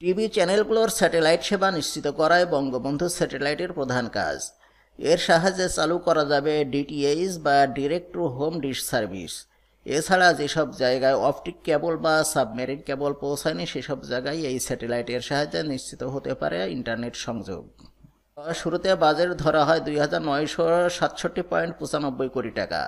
TV চ্যানেলগুলোর satellite সেবা নিশ্চিত করাই বঙ্গবন্ধু স্যাটেলাইটের প্রধান কাজ। এর সাহায্যে চালু করা যাবে ডিটিএইচ বা direct to home dish service. এছাড়া যেসব জায়গায় অপটিক কেবল বা সাবমেরিন কেবল পৌঁছায়নি, সেসব জায়গায় এই স্যাটেলাইটের সাহায্যে নিশ্চিত হতে পারে ইন্টারনেট সংযোগ। শুরুতে বাজেট ধরা হয় দুই হাজার নয়শো সাতষট্টি পয়েন্ট পঁচানব্বই কোটি টাকা।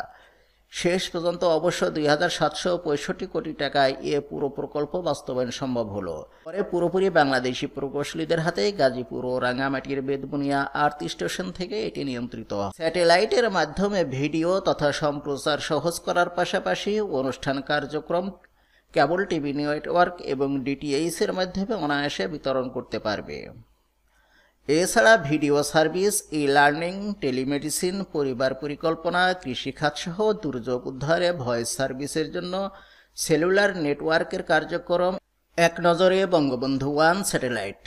শেষ পর্যন্ত অবশ্য দুই হাজার সাতশো পঁয়ষট্টি কোটি টাকায় এ পুরো প্রকল্প বাস্তবায়ন সম্ভব হলো। পরে পুরোপুরি বাংলাদেশি প্রকৌশলীদের হাতে গাজীপুর ও রাঙামাটির বেদবুনিয়া আর্থ স্টেশন থেকে এটি নিয়ন্ত্রিত। স্যাটেলাইটের মাধ্যমে ভিডিও তথা সম্প্রচার সহজ করার পাশাপাশি অনুষ্ঠান কার্যক্রম, কেবল টিভি নেটওয়ার্ক এবং ডিটিএইচ এর মাধ্যমে অনায়াসে বিতরণ করতে পারবে। এছাড়া video service e learning telemedicine, পরিবার পরিকল্পনা কৃষিখাত সহ দুর্যোগ উদ্ধারে ভয়েস সার্ভিসের জন্য সেলুলার নেটওয়ার্কের কার্যক্রম, এক নজরে Bangabandhu one satellite.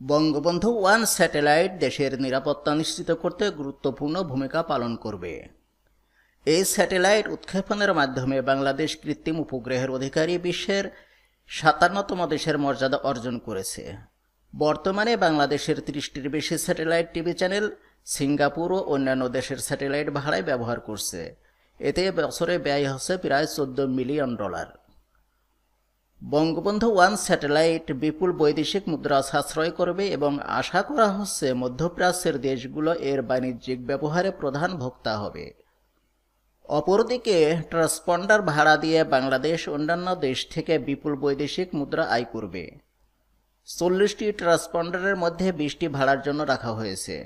Bangabandhu one satellite দেশের নিরাপত্তা নিশ্চিত করতে গুরুত্বপূর্ণ ভূমিকা পালন করবে। এই স্যাটেলাইট উৎক্ষেপণের মাধ্যমে বাংলাদেশ কৃত্রিম উপগ্রহের অধিকারী বিশ্বের সাতান্নতম দেশের মর্যাদা অর্জন করেছে। বর্তমানে বাংলাদেশের ত্রিশটির বেশি স্যাটেলাইট টিভি চ্যানেল সিঙ্গাপুর ও অন্যান্য দেশের স্যাটেলাইট ভাড়ায় ব্যবহার করছে। এতে বছরে ব্যয় হচ্ছে প্রায় চোদ্দ million dollar. Bangabandhu one satellite বিপুল বৈদেশিক মুদ্রা সাশ্রয় করবে এবং আশা করা হচ্ছে মধ্যপ্রাচ্যের দেশগুলো এর বাণিজ্যিক ব্যবহারে প্রধান ভোক্তা হবে। অপরদিকে, ট্রান্সপন্ডার ভাড়া দিয়ে বাংলাদেশ অন্যান্য দেশ থেকে বিপুল বৈদেশিক মুদ্রা আয় করবে। চল্লিশটি ট্রান্সপন্ডারের মধ্যে বিশটি ভাড়ার জন্য রাখা হয়েছে।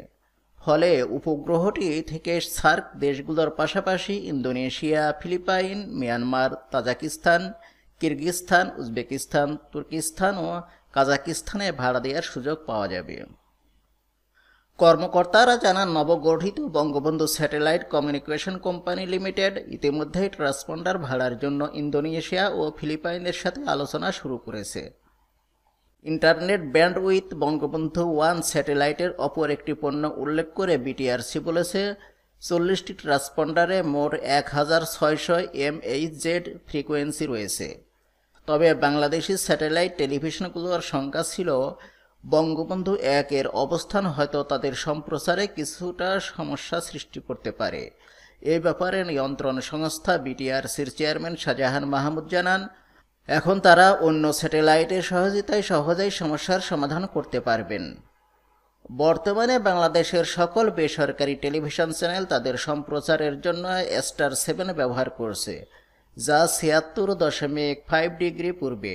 ফলে উপগ্রহটি থেকে সার্ক দেশগুলোর পাশাপাশি Indonesia, Philippine, Myanmar, Tajikistan Kyrgyzstan Uzbekistan, Turkistan ও কাজাকিস্তানে ভাড়া দেওয়ার সুযোগ পাওয়া যাবে। কর্মকর্তারা জানান, নবগঠিত Bangabandhu satellite communication company limited ইতিমধ্যেই ট্রান্সপন্ডার ভাড়ার জন্য ইন্দোনেশিয়া ও ফিলিপাইনের সাথে আলোচনা শুরু করেছে। ইন্টারনেট ব্যান্ডউইথ বঙ্গবন্ধু ওয়ান স্যাটেলাইটের অপর একটি পণ্য উল্লেখ করে বিটিআরসি বলেছে, চল্লিশটি ট্রান্সপন্ডারে মোট এক হাজার ছয়শো জেড ফ্রিকোয়েন্সি রয়েছে। তবে বাংলাদেশি স্যাটেলাইট টেলিভিশনগুলোর সংখ্যা ছিল বঙ্গবন্ধু একের অবস্থান, হয়তো তাদের সম্প্রচারে কিছুটা সমস্যা সৃষ্টি করতে পারে। এ ব্যাপারে নিয়ন্ত্রণ সংস্থা বিটিআরসির চেয়ারম্যান শাহজাহান মাহমুদ জানান এখন তারা অন্য স্যাটেলাইটের সহযোগিতায় সহজেই সমস্যার সমাধান করতে পারবেন। বর্তমানে বাংলাদেশের সকল বেসরকারি টেলিভিশন চ্যানেল তাদের সম্প্রচারের জন্য স্টার সেভেন ব্যবহার করছে, যা ছিয়াত্তর দশমিক ফাইভ ডিগ্রি পূর্বে।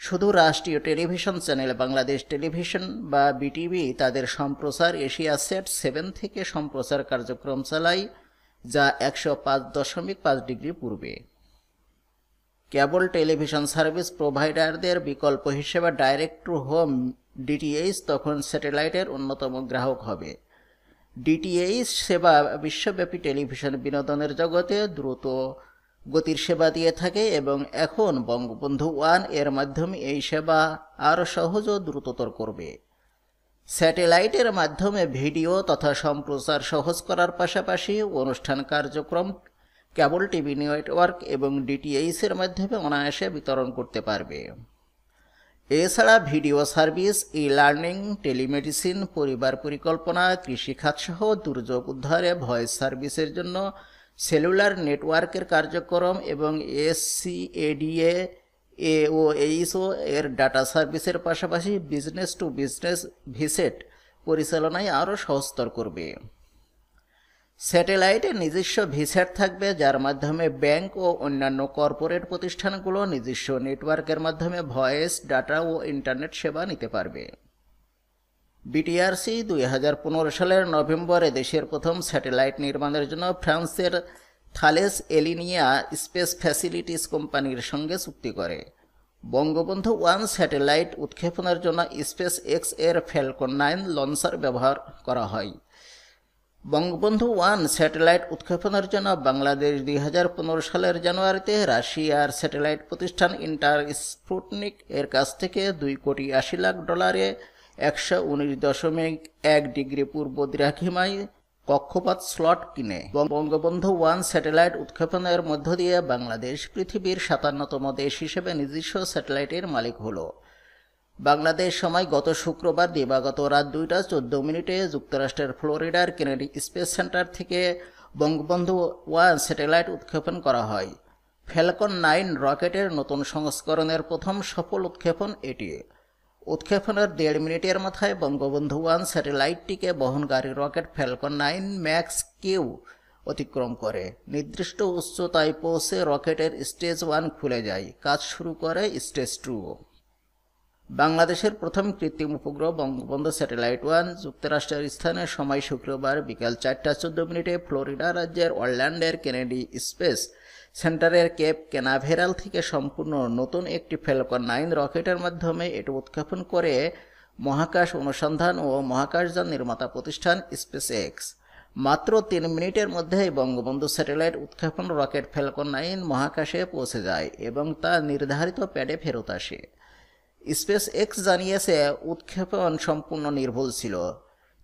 শুধু রাষ্ট্রীয় টেলিভিশন চ্যানেল বাংলাদেশ টেলিভিশন বা বিটিভি তাদের সম্প্রচার এশিয়া সেট সেভেন থেকে সম্প্রচার কার্যক্রম চালায়, যা একশো পাঁচ দশমিক পাঁচ ডিগ্রি পূর্বে। কেবল টেলিভিশন সার্ভিস প্রোভাইডারদের বিকল্প হিসেবে ডাইরেক্ট টু হোম ডিটিএইচ তখন স্যাটেলাইটের অন্যতম গ্রাহক হবে। ডিটিএইচ সেবা বিশ্বব্যাপী টেলিভিশন বিনোদনের জগতে দ্রুত গতির সেবা দিয়ে থাকে এবং এখন বঙ্গবন্ধু ওয়ানের মাধ্যমে এই সেবা আরও সহজ ও দ্রুততর করবে। স্যাটেলাইটের মাধ্যমে ভিডিও তথা সম্প্রচার সহজ করার পাশাপাশি অনুষ্ঠান কার্যক্রম কেবল টিভি নেটওয়ার্ক এবং ডিটিএইচ এর মাধ্যমে অনায়াসে বিতরণ করতে পারবে। এছাড়া video service e learning telemedicine, পরিবার পরিকল্পনা কৃষিখাত সহ দুর্যোগ উদ্ধারে ভয়েস সার্ভিসের জন্য সেলুলার নেটওয়ার্কের কার্যক্রম এবং এসসিএডিএ এ ও এইচও এর ডাটা সার্ভিসের পাশাপাশি বিজনেস টু বিজনেস ভিসেট পরিচালনায় আরও সহজতর করবে। স্যাটেলাইটের নিজস্ব ভিসেট থাকবে, যার মাধ্যমে ব্যাংক ও অন্যান্য কর্পোরেট প্রতিষ্ঠানগুলো নিজস্ব নেটওয়ার্কের মাধ্যমে ভয়েস, ডাটা ও ইন্টারনেট সেবা নিতে পারবে। বিটিআরসি দুই হাজার পনেরো সালের নভেম্বরে দেশের প্রথম স্যাটেলাইট নির্মাণের জন্য ফ্রান্সের থালেস এলিনিয়া স্পেস ফ্যাসিলিটিস কোম্পানির সঙ্গে চুক্তি করে। বঙ্গবন্ধু ওয়ান স্যাটেলাইট উৎক্ষেপণের জন্য স্পেস এক্সের ফ্যালকন নাইন লঞ্চার ব্যবহার করা হয়। বঙ্গবন্ধু ওয়ান স্যাটেলাইট উৎক্ষেপণের জন্য বাংলাদেশ দুই হাজার পনেরো সালের জানুয়ারিতে রাশিয়ার স্যাটেলাইট প্রতিষ্ঠান ইন্টার স্পুটনিক এর কাছ থেকে দুই কোটি আশি লাখ ডলারে একশো উনিশ দশমিক এক ডিগ্রি পূর্ব দ্রাঘিমায় কক্ষপাত স্লট কিনে। বঙ্গবন্ধু ওয়ান স্যাটেলাইট উৎক্ষেপণের মধ্য দিয়ে বাংলাদেশ পৃথিবীর সাতান্নতম দেশ হিসেবে নিজস্ব স্যাটেলাইটের মালিক হলো। বাংলাদেশ সময় গত শুক্রবার দিবাগত রাত দুইটা চোদ্দ মিনিটে যুক্তরাষ্ট্রের ফ্লোরিডার কেনেডি স্পেস সেন্টার থেকে বঙ্গবন্ধু ওয়ান স্যাটেলাইট উৎক্ষেপণ করা হয়। ফ্যালকন নাইন রকেটের নতুন সংস্করণের প্রথম সফল উৎক্ষেপণ এটি। উৎক্ষেপণের দেড় মিনিটের মাথায় বঙ্গবন্ধু ওয়ান স্যাটেলাইটটিকে বহনকারী rocket Falcon nine max Q অতিক্রম করে। নির্দিষ্ট উচ্চতায় পৌঁছে রকেটের স্টেজ ওয়ান খুলে যায়। কাজ শুরু করে স্টেজ টু। বাংলাদেশের প্রথম কৃত্রিম উপগ্রহ বঙ্গবন্ধু স্যাটেলাইট ওয়ান যুক্তরাষ্ট্রের স্থানের সময় শুক্রবার বিকাল চারটা চোদ্দ মিনিটে ফ্লোরিডা রাজ্যের অরল্যান্ডের কেনেডি স্পেস সেন্টারের কেপ কেনাভেরাল থেকে সম্পূর্ণ নতুন একটি ফেলকন নাইন রকেটের মাধ্যমে এটি উৎক্ষেপণ করে মহাকাশ অনুসন্ধান ও মহাকাশযান নির্মাতা প্রতিষ্ঠান স্পেস এক্স মাত্র তিন মিনিটের মধ্যেই বঙ্গবন্ধু স্যাটেলাইট উৎক্ষেপণ রকেট ফেলকন নাইন মহাকাশে পৌঁছে যায় এবং তা নির্ধারিত প্যাডে ফেরত আসে। স্পেস এক্স জানিয়েছে, উৎক্ষেপণ সম্পূর্ণ নির্ভুল ছিল।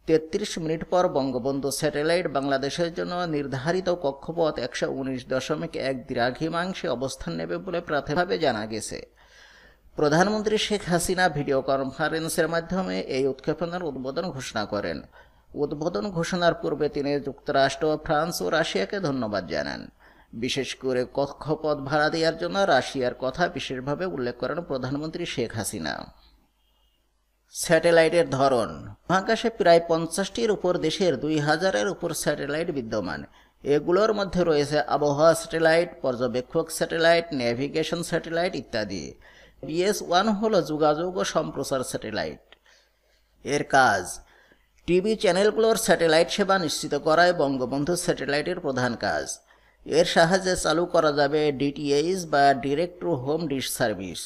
তেত্রিশ মিনিট পর বঙ্গবন্ধু স্যাটেলাইট বাংলাদেশের জন্য নির্ধারিত কক্ষপথ একশো উনিশ দশমিক এক দ্রাঘিমাংশে অবস্থান নেবে বলে প্রাথমিকভাবে জানা গেছে। প্রধানমন্ত্রী শেখ হাসিনা ভিডিও কনফারেন্সের মাধ্যমে এই উৎক্ষেপণের উদ্বোধন ঘোষণা করেন। উদ্বোধন ঘোষণার পূর্বে তিনি যুক্তরাষ্ট্র, ফ্রান্স ও রাশিয়াকে ধন্যবাদ জানান। বিশেষ করে কক্ষপথ ভাড়া দেওয়ার জন্য রাশিয়ার কথা বিশেষভাবে উল্লেখ করেন প্রধানমন্ত্রী শেখ হাসিনা। স্যাটেলাইটের ধরন। মহাকাশে প্রায় পঞ্চাশটির উপর দেশের দুই হাজারের উপর স্যাটেলাইট বিদ্যমান। এগুলোর মধ্যে রয়েছে আবহাওয়া স্যাটেলাইট, পর্যবেক্ষক স্যাটেলাইট, নেভিগেশন স্যাটেলাইট ইত্যাদি। বিএস ওয়ান হল যোগাযোগ ও সম্প্রচার স্যাটেলাইট। এর কাজ। টিভি চ্যানেলগুলোর স্যাটেলাইট সেবা নিশ্চিত করায় বঙ্গবন্ধু স্যাটেলাইটের প্রধান কাজ। এর সাহায্যে চালু করা যাবে ডিটিএইচ বা direct to home dish service.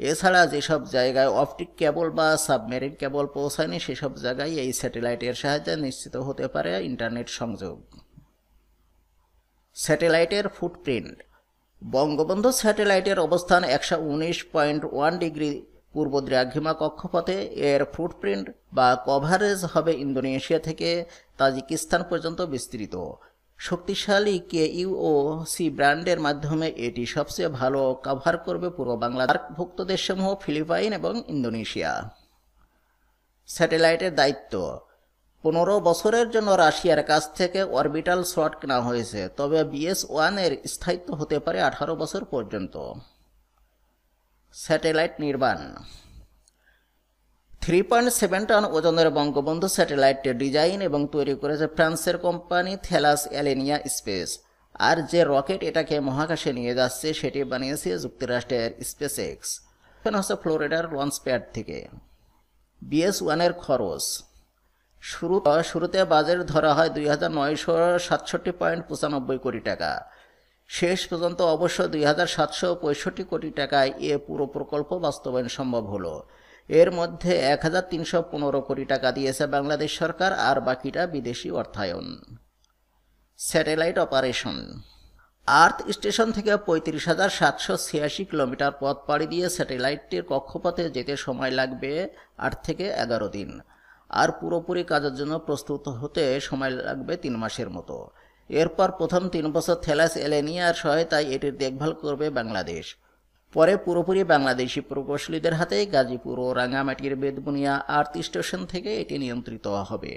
এছাড়া যেসব জায়গায় অপটিক কেবল বা সাবমেরিন কেবল পৌঁছায়নি, সেসব জায়গায় এই স্যাটেলাইটের সাহায্যে নিশ্চিত হতে পারে ইন্টারনেট সংযোগ। স্যাটেলাইটের ফুটপ্রিন্ট। বঙ্গবন্ধু স্যাটেলাইটের অবস্থান একশো উনিশ পয়েন্ট ওয়ান ডিগ্রি পূর্ব দ্রাঘিমা কক্ষপথে। এর ফুটপ্রিন্ট বা কভারেজ হবে ইন্দোনেশিয়া থেকে তাজিকিস্তান পর্যন্ত বিস্তৃত। শক্তিশালী কে ও সি ব্র্যান্ডের মাধ্যমে এটি সবচেয়ে ভালো কভার করবে পূর্ব বাংলার ভুক্ত দেশসমূহ, ফিলিপাইন এবং ইন্দোনেশিয়া। স্যাটেলাইটের দায়িত্ব। পনেরো বছরের জন্য রাশিয়ার কাছ থেকে অরবিটাল শট কেনা হয়েছে, তবে বিএস ওয়ানের স্থায়িত্ব হতে পারে আঠারো বছর পর্যন্ত। স্যাটেলাইট নির্মাণ। থ্রি পয়েন্ট সেভেন টন ওজনের বঙ্গবন্ধু স্যাটেলাইটটি ডিজাইন এবং তৈরি করেছে ফ্রান্সের কোম্পানি থেলাস অ্যালেনিয়া স্পেস। আর যে রকেট এটাকে মহাকাশে নিয়ে যাচ্ছে, সেটি বানিয়েছে যুক্তরাষ্ট্রের স্পেস এক্স হচ্ছে ফ্লোরিডার লঞ্চ প্যাড থেকে। বিএস ওয়ানের খরচ। শুরু, শুরুতে বাজেট ধরা হয় দুই হাজার নয়শো সাতষট্টি পয়েন্ট পঁচানব্বই কোটি টাকা। শেষ পর্যন্ত অবশ্য দুই হাজার সাতশো পঁয়ষট্টি কোটি টাকায় এ পুরো প্রকল্প বাস্তবায়ন সম্ভব হলো। এর মধ্যে এক হাজার তিনশো পনেরো কোটি টাকা দিয়েছে বাংলাদেশ সরকার, আর বাকিটা বিদেশি অর্থায়ন। Satellite operation. আর্থ স্টেশন থেকে পঁয়ত্রিশ হাজার সাতশো ছিয়াশি কিলোমিটার পথ পাড়ি দিয়ে স্যাটেলাইটটির কক্ষপথে যেতে সময় লাগবে আট থেকে এগারো দিন। আর পুরোপুরি কাজের জন্য প্রস্তুত হতে সময় লাগবে তিন মাসের মতো। এরপর প্রথম তিন বছর থেলাস এলেনিয়ার সহায়তায় এটির দেখভাল করবে বাংলাদেশ। পরে পুরোপুরি বাংলাদেশি প্রকৌশলীদের হাতে গাজীপুর ও রাঙামাটির বেদবুনিয়া আর্থ স্টেশন থেকে এটি নিয়ন্ত্রিত হবে।